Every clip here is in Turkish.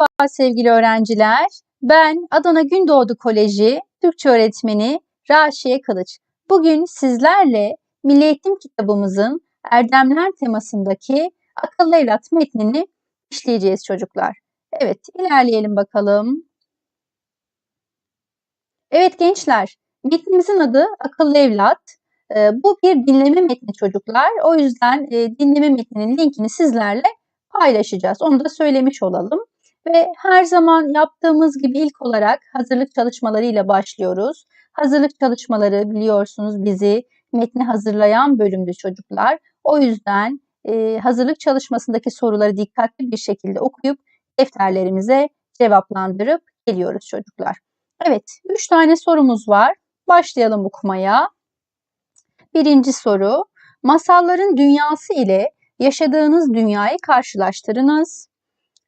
Merhaba sevgili öğrenciler. Ben Adana Gündoğdu Koleji Türkçe öğretmeni Raşiye Kılıç. Bugün sizlerle Milli Eğitim kitabımızın Erdemler temasındaki akıllı evlat metnini işleyeceğiz çocuklar. Evet, ilerleyelim bakalım. Evet gençler, metnimizin adı Akıllı Evlat. Ee, bu bir dinleme metni çocuklar. O yüzden e, dinleme metninin linkini sizlerle paylaşacağız. Onu da söylemiş olalım. Ve her zaman yaptığımız gibi ilk olarak hazırlık çalışmalarıyla başlıyoruz. Hazırlık çalışmaları biliyorsunuz bizi metni hazırlayan bölümdü çocuklar. O yüzden e, hazırlık çalışmasındaki soruları dikkatli bir şekilde okuyup defterlerimize cevaplandırıp geliyoruz çocuklar. Evet, üç tane sorumuz var. Başlayalım okumaya. Birinci soru, masalların dünyası ile yaşadığınız dünyayı karşılaştırınız.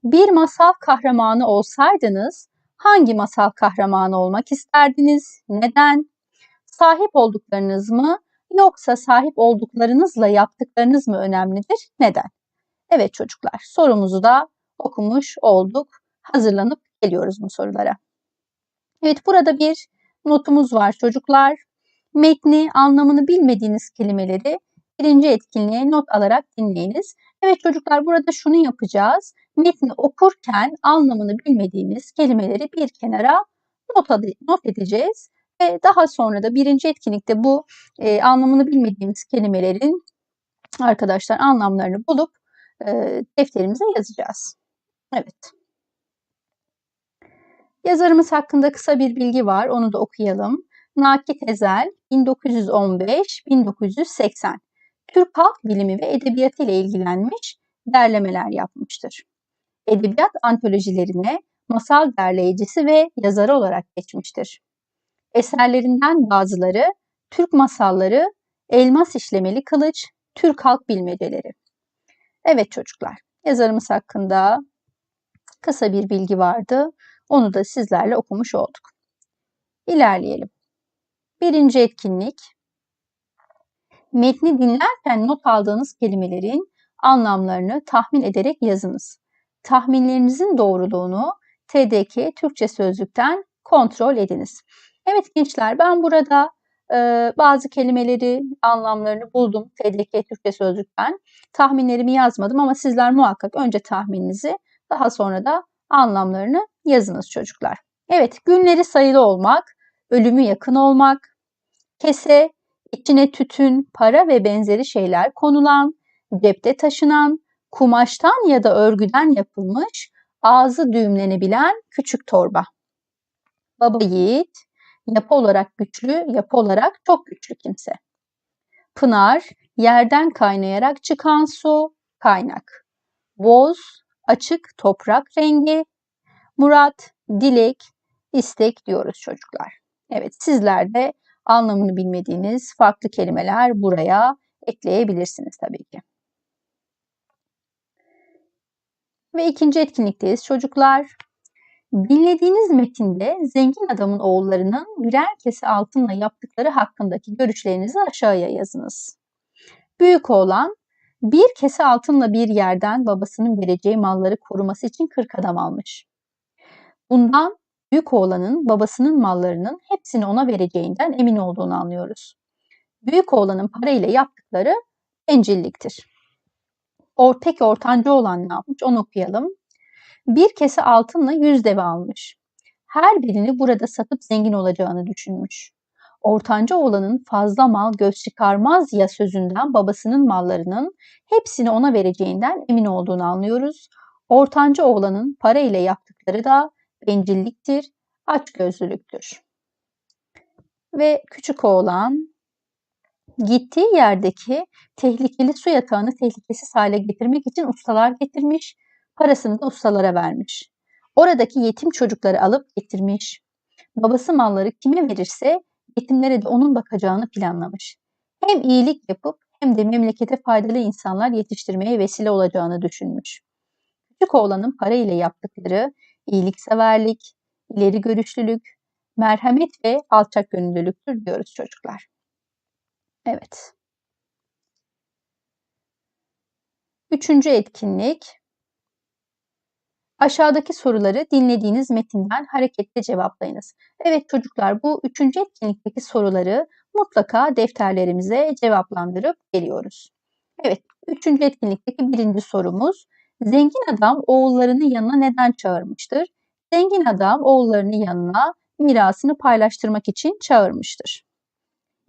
Bir masal kahramanı olsaydınız hangi masal kahramanı olmak isterdiniz? Neden? Sahip olduklarınız mı yoksa sahip olduklarınızla yaptıklarınız mı önemlidir? Neden? Evet çocuklar sorumuzu da okumuş olduk. Hazırlanıp geliyoruz bu sorulara. Evet burada bir notumuz var çocuklar. Metni, anlamını bilmediğiniz kelimeleri birinci etkinliğe not alarak dinleyiniz. Evet çocuklar burada şunu yapacağız. Metni okurken anlamını bilmediğimiz kelimeleri bir kenara not, not edeceğiz. Ve daha sonra da birinci etkinlikte bu e, anlamını bilmediğimiz kelimelerin arkadaşlar anlamlarını bulup e, defterimize yazacağız. Evet. Yazarımız hakkında kısa bir bilgi var. Onu da okuyalım. Nakit Ezel 1915-1980 Türk halk bilimi ve edebiyatı ile ilgilenmiş, derlemeler yapmıştır. Edebiyat antolojilerine masal derleyicisi ve yazarı olarak geçmiştir. Eserlerinden bazıları Türk masalları, elmas işlemeli kılıç, Türk halk bilmeceleri. Evet çocuklar, yazarımız hakkında kısa bir bilgi vardı. Onu da sizlerle okumuş olduk. İlerleyelim. Birinci etkinlik Metni dinlerken not aldığınız kelimelerin anlamlarını tahmin ederek yazınız. Tahminlerinizin doğruluğunu TDK Türkçe Sözlük'ten kontrol ediniz. Evet gençler ben burada e, bazı kelimeleri anlamlarını buldum TDK Türkçe Sözlük'ten. Tahminlerimi yazmadım ama sizler muhakkak önce tahmininizi daha sonra da anlamlarını yazınız çocuklar. Evet günleri sayılı olmak, ölümü yakın olmak, kese, içine tütün, para ve benzeri şeyler konulan, cepte taşınan, kumaştan ya da örgüden yapılmış, ağzı düğümlenebilen küçük torba. Baba yiğit, yapı olarak güçlü, yapı olarak çok güçlü kimse. Pınar, yerden kaynayarak çıkan su, kaynak. Boz, açık toprak rengi. Murat, dilek, istek diyoruz çocuklar. Evet sizler de anlamını bilmediğiniz farklı kelimeler buraya ekleyebilirsiniz tabii ki. Ve ikinci etkinlikteyiz çocuklar. Dinlediğiniz metinde zengin adamın oğullarının birer kese altınla yaptıkları hakkındaki görüşlerinizi aşağıya yazınız. Büyük oğlan bir kese altınla bir yerden babasının vereceği malları koruması için 40 adam almış. Bundan büyük oğlanın babasının mallarının hepsini ona vereceğinden emin olduğunu anlıyoruz. Büyük oğlanın parayla yaptıkları bencilliktir. Or, peki ortanca olan ne yapmış? Onu okuyalım. Bir kese altınla yüz deve almış. Her birini burada satıp zengin olacağını düşünmüş. Ortanca oğlanın fazla mal göz çıkarmaz ya sözünden babasının mallarının hepsini ona vereceğinden emin olduğunu anlıyoruz. Ortanca oğlanın para ile yaptıkları da bencilliktir, açgözlülüktür. Ve küçük oğlan gittiği yerdeki tehlikeli su yatağını tehlikesiz hale getirmek için ustalar getirmiş, parasını da ustalara vermiş. Oradaki yetim çocukları alıp getirmiş. Babası malları kime verirse yetimlere de onun bakacağını planlamış. Hem iyilik yapıp hem de memlekete faydalı insanlar yetiştirmeye vesile olacağını düşünmüş. Küçük oğlanın para ile yaptıkları iyilikseverlik, ileri görüşlülük, merhamet ve alçak gönüllülüktür diyoruz çocuklar. Evet. Üçüncü etkinlik. Aşağıdaki soruları dinlediğiniz metinden hareketle cevaplayınız. Evet çocuklar bu üçüncü etkinlikteki soruları mutlaka defterlerimize cevaplandırıp geliyoruz. Evet üçüncü etkinlikteki birinci sorumuz zengin adam oğullarını yanına neden çağırmıştır? Zengin adam oğullarını yanına mirasını paylaştırmak için çağırmıştır.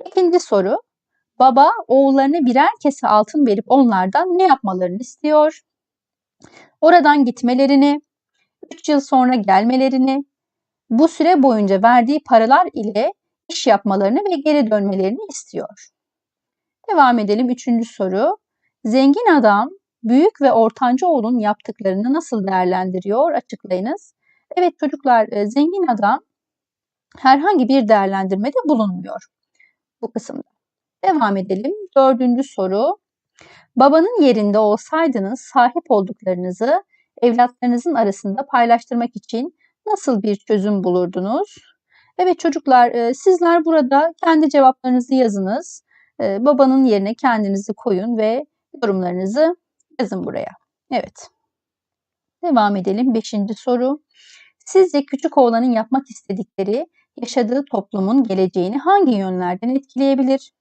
İkinci soru baba oğullarına birer kese altın verip onlardan ne yapmalarını istiyor? Oradan gitmelerini, 3 yıl sonra gelmelerini, bu süre boyunca verdiği paralar ile iş yapmalarını ve geri dönmelerini istiyor. Devam edelim. Üçüncü soru. Zengin adam büyük ve ortanca oğlun yaptıklarını nasıl değerlendiriyor? Açıklayınız. Evet çocuklar e, zengin adam herhangi bir değerlendirmede bulunmuyor bu kısımda. Devam edelim. Dördüncü soru. Babanın yerinde olsaydınız sahip olduklarınızı evlatlarınızın arasında paylaştırmak için nasıl bir çözüm bulurdunuz? Evet çocuklar e, sizler burada kendi cevaplarınızı yazınız. E, babanın yerine kendinizi koyun ve yorumlarınızı yazın buraya. Evet. Devam edelim. Beşinci soru. Sizce küçük oğlanın yapmak istedikleri yaşadığı toplumun geleceğini hangi yönlerden etkileyebilir?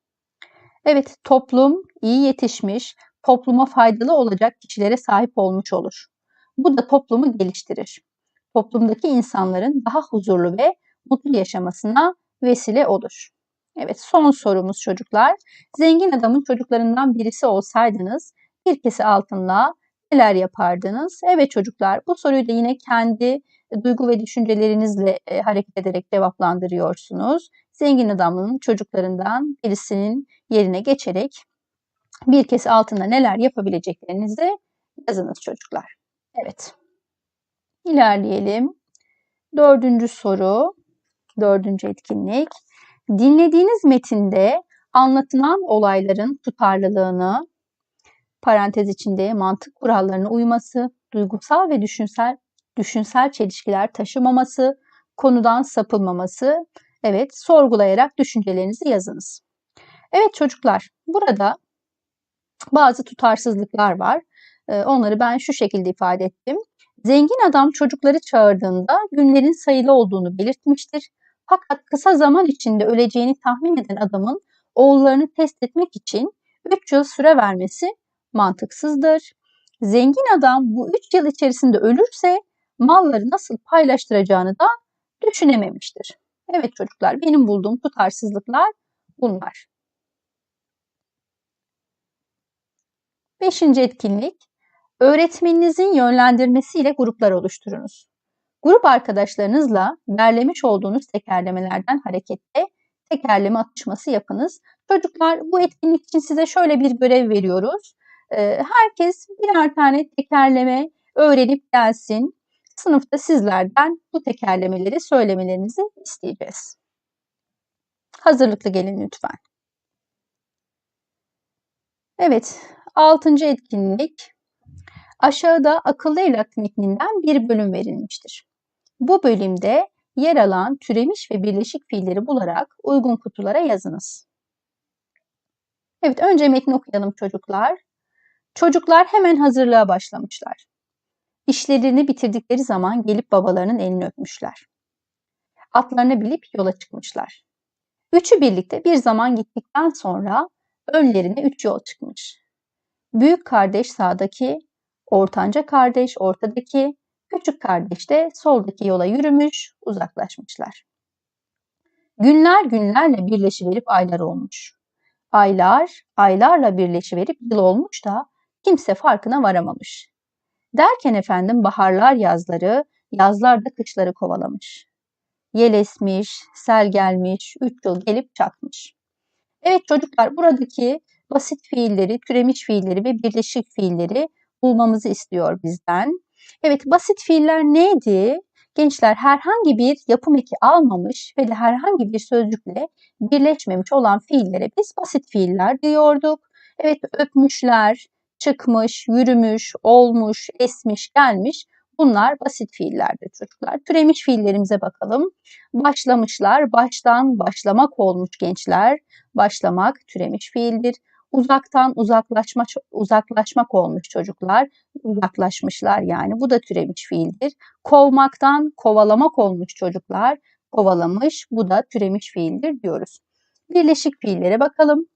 Evet, toplum iyi yetişmiş, topluma faydalı olacak kişilere sahip olmuş olur. Bu da toplumu geliştirir. Toplumdaki insanların daha huzurlu ve mutlu yaşamasına vesile olur. Evet, son sorumuz çocuklar. Zengin adamın çocuklarından birisi olsaydınız bir kese altınla neler yapardınız? Evet çocuklar, bu soruyu da yine kendi duygu ve düşüncelerinizle e, hareket ederek cevaplandırıyorsunuz. Zengin adamın çocuklarından birisinin yerine geçerek bir kez altında neler yapabileceklerinizi yazınız çocuklar. Evet. İlerleyelim. Dördüncü soru, dördüncü etkinlik. Dinlediğiniz metinde anlatılan olayların tutarlılığını, parantez içinde mantık kurallarına uyması, duygusal ve düşünsel düşünsel çelişkiler taşımaması, konudan sapılmaması, evet sorgulayarak düşüncelerinizi yazınız. Evet çocuklar, burada bazı tutarsızlıklar var. Ee, onları ben şu şekilde ifade ettim. Zengin adam çocukları çağırdığında günlerin sayılı olduğunu belirtmiştir. Fakat kısa zaman içinde öleceğini tahmin eden adamın oğullarını test etmek için 3 yıl süre vermesi mantıksızdır. Zengin adam bu 3 yıl içerisinde ölürse malları nasıl paylaştıracağını da düşünememiştir. Evet çocuklar benim bulduğum tutarsızlıklar bunlar. Beşinci etkinlik, öğretmeninizin yönlendirmesiyle gruplar oluşturunuz. Grup arkadaşlarınızla derlemiş olduğunuz tekerlemelerden hareketle tekerleme atışması yapınız. Çocuklar bu etkinlik için size şöyle bir görev veriyoruz. Herkes birer tane tekerleme öğrenip gelsin. Sınıfta sizlerden bu tekerlemeleri söylemelerinizi isteyeceğiz. Hazırlıklı gelin lütfen. Evet, altıncı etkinlik. Aşağıda akıllı evlat metninden bir bölüm verilmiştir. Bu bölümde yer alan türemiş ve birleşik fiilleri bularak uygun kutulara yazınız. Evet, önce metni okuyalım çocuklar. Çocuklar hemen hazırlığa başlamışlar. İşlerini bitirdikleri zaman gelip babalarının elini öpmüşler. Atlarına bilip yola çıkmışlar. Üçü birlikte bir zaman gittikten sonra önlerine üç yol çıkmış. Büyük kardeş sağdaki, ortanca kardeş ortadaki, küçük kardeş de soldaki yola yürümüş, uzaklaşmışlar. Günler günlerle birleşiverip aylar olmuş. Aylar, aylarla birleşiverip yıl olmuş da kimse farkına varamamış. Derken efendim baharlar yazları, yazlar da kışları kovalamış. Yel esmiş, sel gelmiş, üç yıl gelip çakmış. Evet çocuklar buradaki basit fiilleri, türemiş fiilleri ve birleşik fiilleri bulmamızı istiyor bizden. Evet basit fiiller neydi? Gençler herhangi bir yapım eki almamış ve de herhangi bir sözcükle birleşmemiş olan fiillere biz basit fiiller diyorduk. Evet öpmüşler, çıkmış, yürümüş, olmuş, esmiş, gelmiş. Bunlar basit fiillerdir çocuklar. Türemiş fiillerimize bakalım. Başlamışlar, baştan başlamak olmuş gençler. Başlamak türemiş fiildir. Uzaktan uzaklaşma, uzaklaşmak olmuş çocuklar. Uzaklaşmışlar yani. Bu da türemiş fiildir. Kovmaktan kovalamak olmuş çocuklar. Kovalamış. Bu da türemiş fiildir diyoruz. Birleşik fiillere bakalım.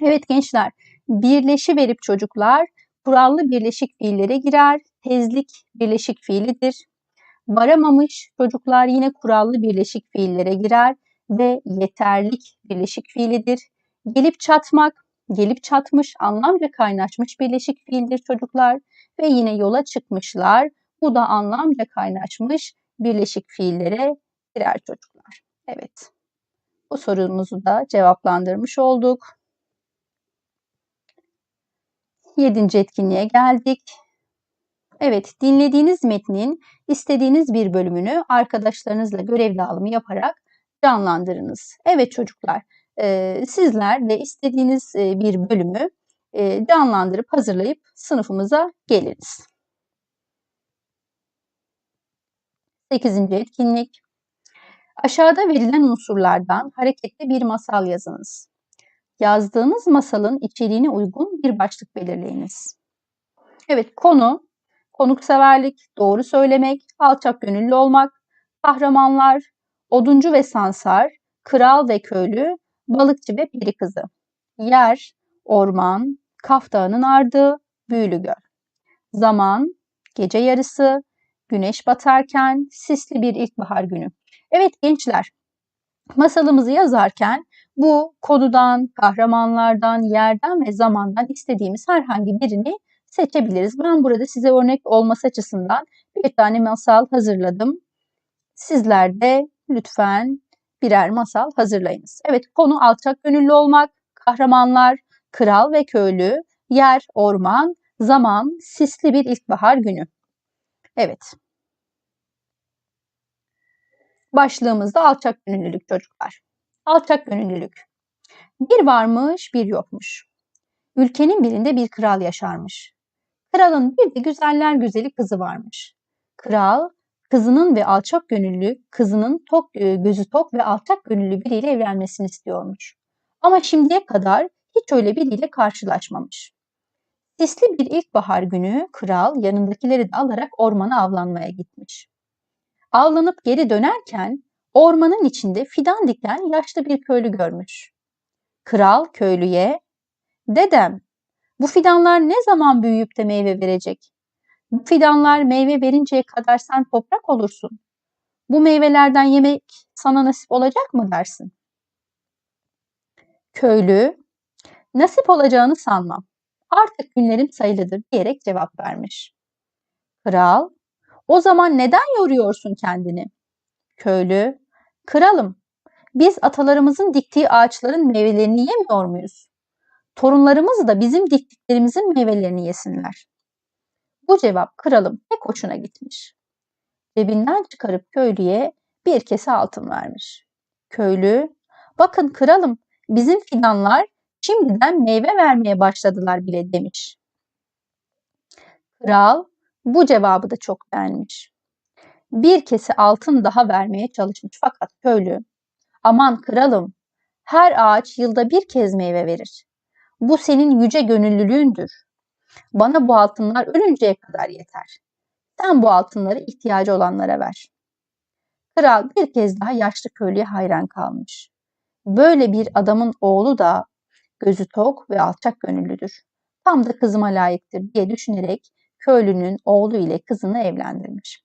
Evet gençler, birleşi verip çocuklar kurallı birleşik fiillere girer. Tezlik birleşik fiilidir. Varamamış çocuklar yine kurallı birleşik fiillere girer ve yeterlik birleşik fiilidir. Gelip çatmak, gelip çatmış, anlamca kaynaşmış birleşik fiildir çocuklar ve yine yola çıkmışlar. Bu da anlamca kaynaşmış birleşik fiillere girer çocuklar. Evet. Bu sorumuzu da cevaplandırmış olduk. Yedinci etkinliğe geldik. Evet, dinlediğiniz metnin istediğiniz bir bölümünü arkadaşlarınızla görev dağılımı yaparak canlandırınız. Evet çocuklar, e, sizler de istediğiniz e, bir bölümü e, canlandırıp hazırlayıp sınıfımıza geliniz. Sekizinci etkinlik. Aşağıda verilen unsurlardan hareketli bir masal yazınız. Yazdığınız masalın içeriğine uygun bir başlık belirleyiniz. Evet, konu konukseverlik, doğru söylemek, alçak gönüllü olmak, kahramanlar, oduncu ve sansar, kral ve köylü, balıkçı ve peri kızı. Yer, orman, Kaf Dağı'nın ardı, Büyülü Göl. Zaman, gece yarısı, güneş batarken, sisli bir ilkbahar günü. Evet gençler, masalımızı yazarken bu konudan, kahramanlardan, yerden ve zamandan istediğimiz herhangi birini seçebiliriz. Ben burada size örnek olması açısından bir tane masal hazırladım. Sizler de lütfen birer masal hazırlayınız. Evet konu alçak gönüllü olmak, kahramanlar, kral ve köylü, yer, orman, zaman, sisli bir ilkbahar günü. Evet. Başlığımızda alçak gönüllülük çocuklar. Alçak gönüllülük. Bir varmış bir yokmuş. Ülkenin birinde bir kral yaşarmış. Kralın bir de güzeller güzeli kızı varmış. Kral kızının ve alçak gönüllü, kızının tok, e, gözü tok ve alçak gönüllü biriyle evlenmesini istiyormuş. Ama şimdiye kadar hiç öyle biriyle karşılaşmamış. Sisli bir ilkbahar günü kral yanındakileri de alarak ormana avlanmaya gitmiş. Avlanıp geri dönerken ormanın içinde fidan diken yaşlı bir köylü görmüş. Kral köylüye, "Dedem, bu fidanlar ne zaman büyüyüp de meyve verecek? Bu fidanlar meyve verinceye kadar sen toprak olursun. Bu meyvelerden yemek sana nasip olacak mı dersin? Köylü, nasip olacağını sanmam. Artık günlerim sayılıdır diyerek cevap vermiş. Kral, o zaman neden yoruyorsun kendini? Köylü, kralım, biz atalarımızın diktiği ağaçların meyvelerini yemiyor muyuz? Torunlarımız da bizim diktiklerimizin meyvelerini yesinler. Bu cevap kralım pek hoşuna gitmiş. Cebinden çıkarıp köylüye bir kese altın vermiş. Köylü, bakın kralım bizim fidanlar şimdiden meyve vermeye başladılar bile demiş. Kral bu cevabı da çok beğenmiş. Bir kese altın daha vermeye çalışmış fakat köylü, aman kralım her ağaç yılda bir kez meyve verir. Bu senin yüce gönüllülüğündür. Bana bu altınlar ölünceye kadar yeter. Sen bu altınları ihtiyacı olanlara ver. Kral bir kez daha yaşlı köylüye hayran kalmış. Böyle bir adamın oğlu da gözü tok ve alçak gönüllüdür. Tam da kızıma layıktır diye düşünerek köylünün oğlu ile kızını evlendirmiş.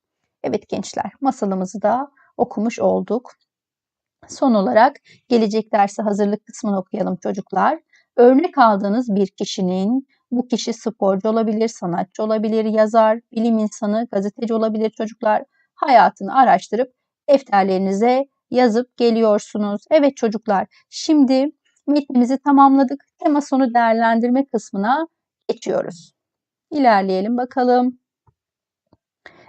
Evet gençler masalımızı da okumuş olduk. Son olarak gelecek derse hazırlık kısmını okuyalım çocuklar. Örnek aldığınız bir kişinin bu kişi sporcu olabilir, sanatçı olabilir, yazar, bilim insanı, gazeteci olabilir çocuklar. Hayatını araştırıp defterlerinize yazıp geliyorsunuz. Evet çocuklar şimdi metnimizi tamamladık. Tema sonu değerlendirme kısmına geçiyoruz. İlerleyelim bakalım.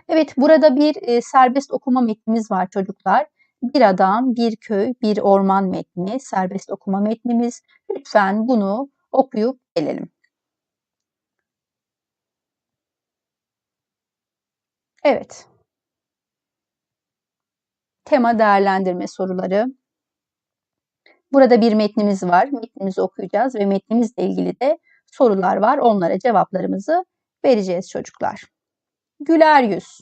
Evet burada bir e, serbest okuma metnimiz var çocuklar. Bir adam, bir köy, bir orman metni, serbest okuma metnimiz. Lütfen bunu okuyup gelelim. Evet. Tema değerlendirme soruları. Burada bir metnimiz var. Metnimizi okuyacağız ve metnimizle ilgili de sorular var. Onlara cevaplarımızı vereceğiz çocuklar. Güler yüz.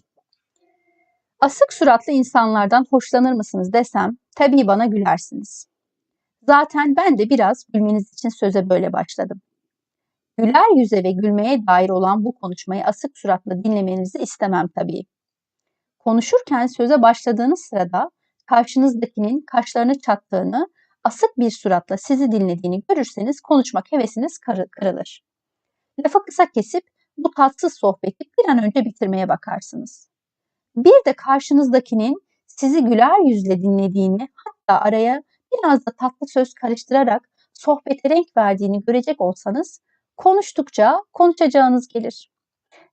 Asık suratlı insanlardan hoşlanır mısınız desem tabii bana gülersiniz. Zaten ben de biraz gülmeniz için söze böyle başladım. Güler yüze ve gülmeye dair olan bu konuşmayı asık suratla dinlemenizi istemem tabii. Konuşurken söze başladığınız sırada karşınızdakinin kaşlarını çattığını, asık bir suratla sizi dinlediğini görürseniz konuşmak hevesiniz kırılır. Lafı kısa kesip bu tatsız sohbeti bir an önce bitirmeye bakarsınız. Bir de karşınızdakinin sizi güler yüzle dinlediğini hatta araya biraz da tatlı söz karıştırarak sohbete renk verdiğini görecek olsanız konuştukça konuşacağınız gelir.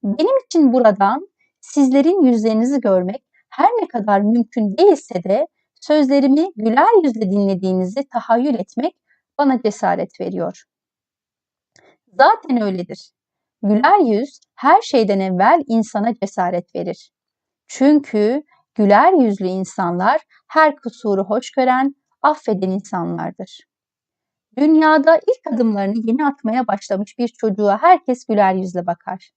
Benim için buradan sizlerin yüzlerinizi görmek her ne kadar mümkün değilse de sözlerimi güler yüzle dinlediğinizi tahayyül etmek bana cesaret veriyor. Zaten öyledir. Güler yüz her şeyden evvel insana cesaret verir. Çünkü güler yüzlü insanlar her kusuru hoş gören, affeden insanlardır. Dünyada ilk adımlarını yeni atmaya başlamış bir çocuğa herkes güler yüzle bakar.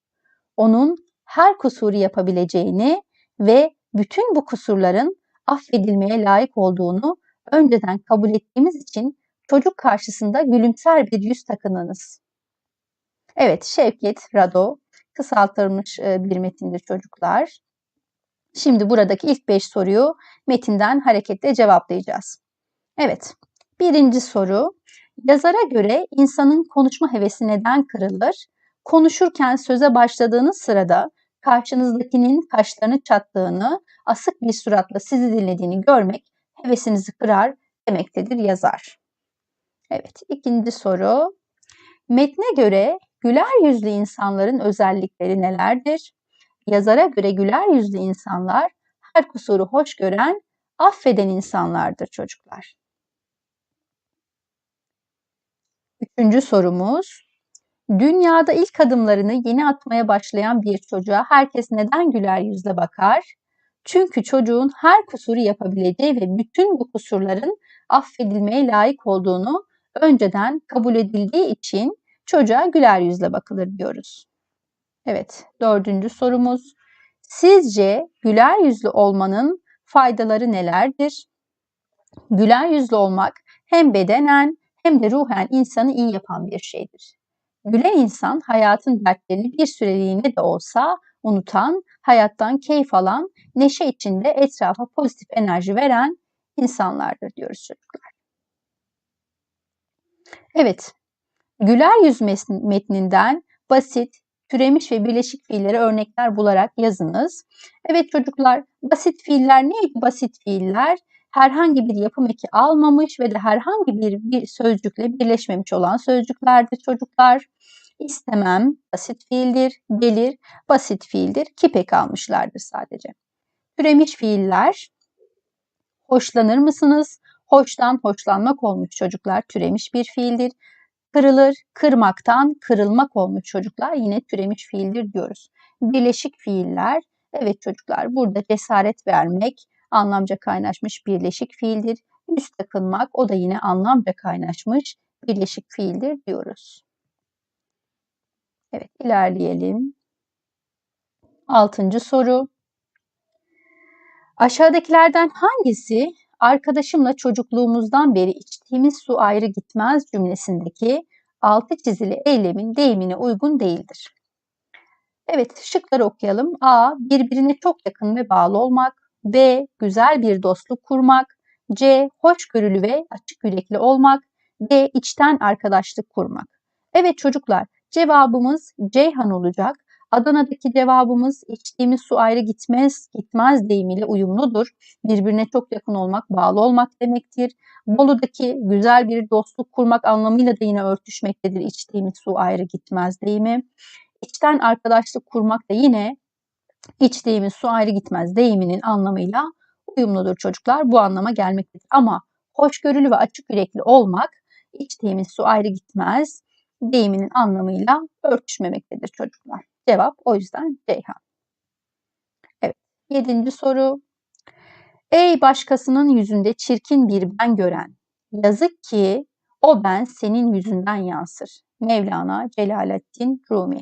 Onun her kusuru yapabileceğini ve bütün bu kusurların affedilmeye layık olduğunu önceden kabul ettiğimiz için çocuk karşısında gülümser bir yüz takınınız. Evet, Şevket Rado kısaltılmış e, bir metindir çocuklar. Şimdi buradaki ilk beş soruyu metinden hareketle cevaplayacağız. Evet, birinci soru. Yazara göre insanın konuşma hevesi neden kırılır? Konuşurken söze başladığınız sırada karşınızdakinin kaşlarını çattığını, asık bir suratla sizi dinlediğini görmek hevesinizi kırar demektedir yazar. Evet, ikinci soru. Metne göre güler yüzlü insanların özellikleri nelerdir? Yazara göre güler yüzlü insanlar her kusuru hoş gören, affeden insanlardır çocuklar. Üçüncü sorumuz. Dünyada ilk adımlarını yeni atmaya başlayan bir çocuğa herkes neden güler yüzle bakar? Çünkü çocuğun her kusuru yapabileceği ve bütün bu kusurların affedilmeye layık olduğunu önceden kabul edildiği için çocuğa güler yüzle bakılır diyoruz. Evet, dördüncü sorumuz. Sizce güler yüzlü olmanın faydaları nelerdir? Güler yüzlü olmak hem bedenen hem de ruhen insanı iyi yapan bir şeydir. Gülen insan hayatın dertlerini bir süreliğine de olsa unutan, hayattan keyif alan, neşe içinde etrafa pozitif enerji veren insanlardır diyoruz çocuklar. Evet, güler yüz metninden basit, türemiş ve birleşik fiilleri örnekler bularak yazınız. Evet çocuklar, basit fiiller neydi basit fiiller? herhangi bir yapım eki almamış ve de herhangi bir, bir sözcükle birleşmemiş olan sözcüklerdir çocuklar. İstemem basit fiildir, gelir basit fiildir, kipek almışlardır sadece. Türemiş fiiller hoşlanır mısınız? Hoştan hoşlanmak olmuş çocuklar türemiş bir fiildir. Kırılır, kırmaktan kırılmak olmuş çocuklar yine türemiş fiildir diyoruz. Birleşik fiiller, evet çocuklar burada cesaret vermek, anlamca kaynaşmış birleşik fiildir. Yüz takılmak o da yine anlamca kaynaşmış birleşik fiildir diyoruz. Evet ilerleyelim. Altıncı soru. Aşağıdakilerden hangisi arkadaşımla çocukluğumuzdan beri içtiğimiz su ayrı gitmez cümlesindeki altı çizili eylemin deyimine uygun değildir? Evet şıkları okuyalım. A. Birbirine çok yakın ve bağlı olmak. B. Güzel bir dostluk kurmak. C. Hoşgörülü ve açık yürekli olmak. D. içten arkadaşlık kurmak. Evet çocuklar cevabımız Ceyhan olacak. Adana'daki cevabımız içtiğimiz su ayrı gitmez, gitmez deyimiyle uyumludur. Birbirine çok yakın olmak, bağlı olmak demektir. Bolu'daki güzel bir dostluk kurmak anlamıyla da yine örtüşmektedir içtiğimiz su ayrı gitmez deyimi. İçten arkadaşlık kurmak da yine içtiğimiz su ayrı gitmez deyiminin anlamıyla uyumludur çocuklar. Bu anlama gelmektedir. Ama hoşgörülü ve açık yürekli olmak içtiğimiz su ayrı gitmez deyiminin anlamıyla örtüşmemektedir çocuklar. Cevap o yüzden Ceyhan. Evet. Yedinci soru. Ey başkasının yüzünde çirkin bir ben gören, Yazık ki o ben senin yüzünden yansır. Mevlana Celaleddin Rumi.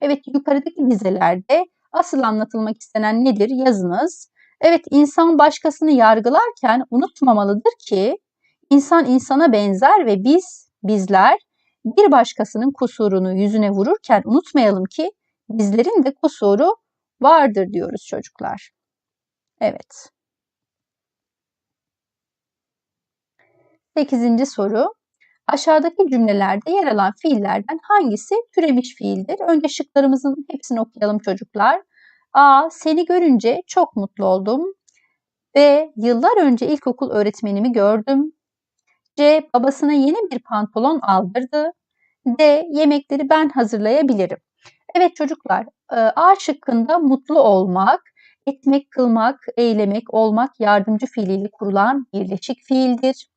Evet yukarıdaki dizelerde asıl anlatılmak istenen nedir? Yazınız. Evet insan başkasını yargılarken unutmamalıdır ki insan insana benzer ve biz, bizler bir başkasının kusurunu yüzüne vururken unutmayalım ki bizlerin de kusuru vardır diyoruz çocuklar. Evet. Sekizinci soru. Aşağıdaki cümlelerde yer alan fiillerden hangisi türemiş fiildir? Önce şıklarımızın hepsini okuyalım çocuklar. A. Seni görünce çok mutlu oldum. B. Yıllar önce ilkokul öğretmenimi gördüm. C. Babasına yeni bir pantolon aldırdı. D. Yemekleri ben hazırlayabilirim. Evet çocuklar, e, A şıkkında mutlu olmak, etmek, kılmak, eylemek, olmak yardımcı fiiliyle kurulan birleşik fiildir.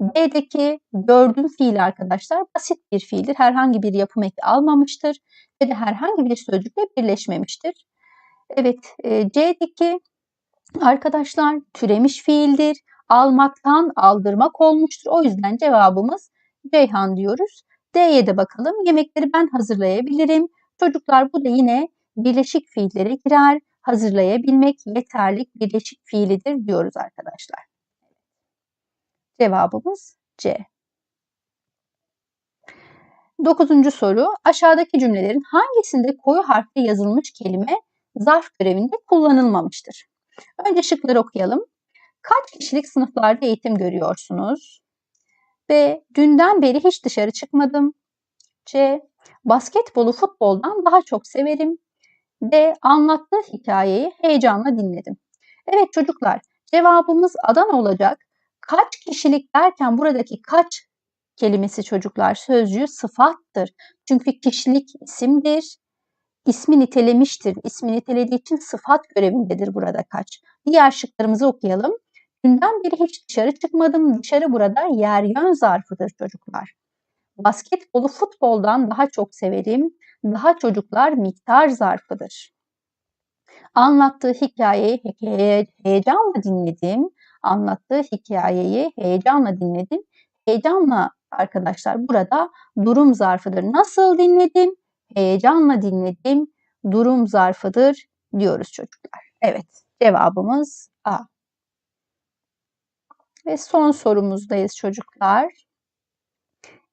B'deki gördüğüm fiil arkadaşlar basit bir fiildir. Herhangi bir yapım eki almamıştır ve de herhangi bir sözcükle birleşmemiştir. Evet, e, C'deki arkadaşlar türemiş fiildir. Almaktan aldırmak olmuştur. O yüzden cevabımız Ceyhan diyoruz. D'ye de bakalım. Yemekleri ben hazırlayabilirim. Çocuklar bu da yine birleşik fiillere girer. Hazırlayabilmek yeterlik birleşik fiilidir diyoruz arkadaşlar. Cevabımız C. Dokuzuncu soru. Aşağıdaki cümlelerin hangisinde koyu harfle yazılmış kelime zarf görevinde kullanılmamıştır? Önce şıkları okuyalım. Kaç kişilik sınıflarda eğitim görüyorsunuz? B. Dünden beri hiç dışarı çıkmadım. C. Basketbolu futboldan daha çok severim. D. Anlattığı hikayeyi heyecanla dinledim. Evet çocuklar cevabımız Adana olacak. Kaç kişilik derken buradaki kaç kelimesi çocuklar sözcüğü sıfattır. Çünkü kişilik isimdir. İsmi nitelemiştir. İsmi nitelediği için sıfat görevindedir burada kaç. Diğer şıklarımızı okuyalım. Günden beri hiç dışarı çıkmadım. Dışarı burada yer yön zarfıdır çocuklar. Basketbolu futboldan daha çok severim. Daha çocuklar miktar zarfıdır. Anlattığı hikayeyi heyecanla dinledim. Anlattığı hikayeyi heyecanla dinledim. Heyecanla arkadaşlar burada durum zarfıdır. Nasıl dinledim? Heyecanla dinledim. Durum zarfıdır diyoruz çocuklar. Evet cevabımız A. Ve son sorumuzdayız çocuklar.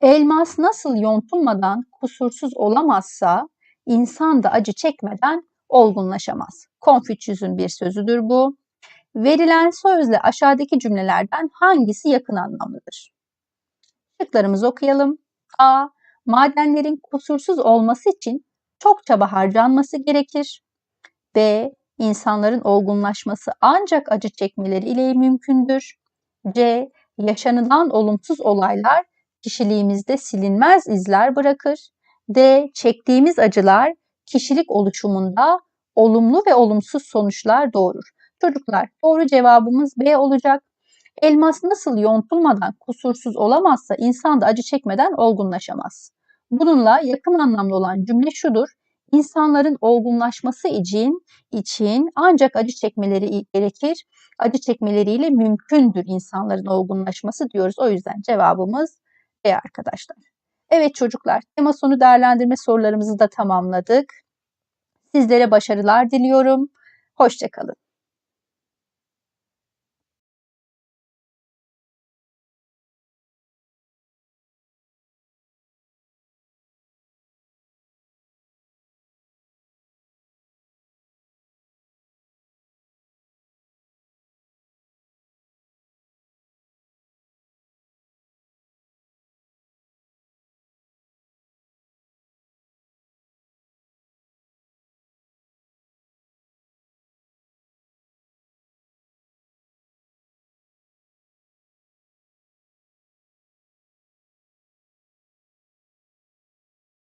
Elmas nasıl yontulmadan kusursuz olamazsa insan da acı çekmeden olgunlaşamaz. Konfüçyüs'ün bir sözüdür bu. Verilen sözle aşağıdaki cümlelerden hangisi yakın anlamlıdır? Şıklarımızı okuyalım. A. Madenlerin kusursuz olması için çok çaba harcanması gerekir. B. İnsanların olgunlaşması ancak acı çekmeleri ile mümkündür. C. Yaşanılan olumsuz olaylar kişiliğimizde silinmez izler bırakır. D. Çektiğimiz acılar kişilik oluşumunda olumlu ve olumsuz sonuçlar doğurur. Çocuklar doğru cevabımız B olacak. Elmas nasıl yontulmadan kusursuz olamazsa insan da acı çekmeden olgunlaşamaz. Bununla yakın anlamlı olan cümle şudur. İnsanların olgunlaşması için için ancak acı çekmeleri gerekir. Acı çekmeleriyle mümkündür insanların olgunlaşması diyoruz. O yüzden cevabımız arkadaşlar. Evet çocuklar, tema sonu değerlendirme sorularımızı da tamamladık. Sizlere başarılar diliyorum. Hoşçakalın.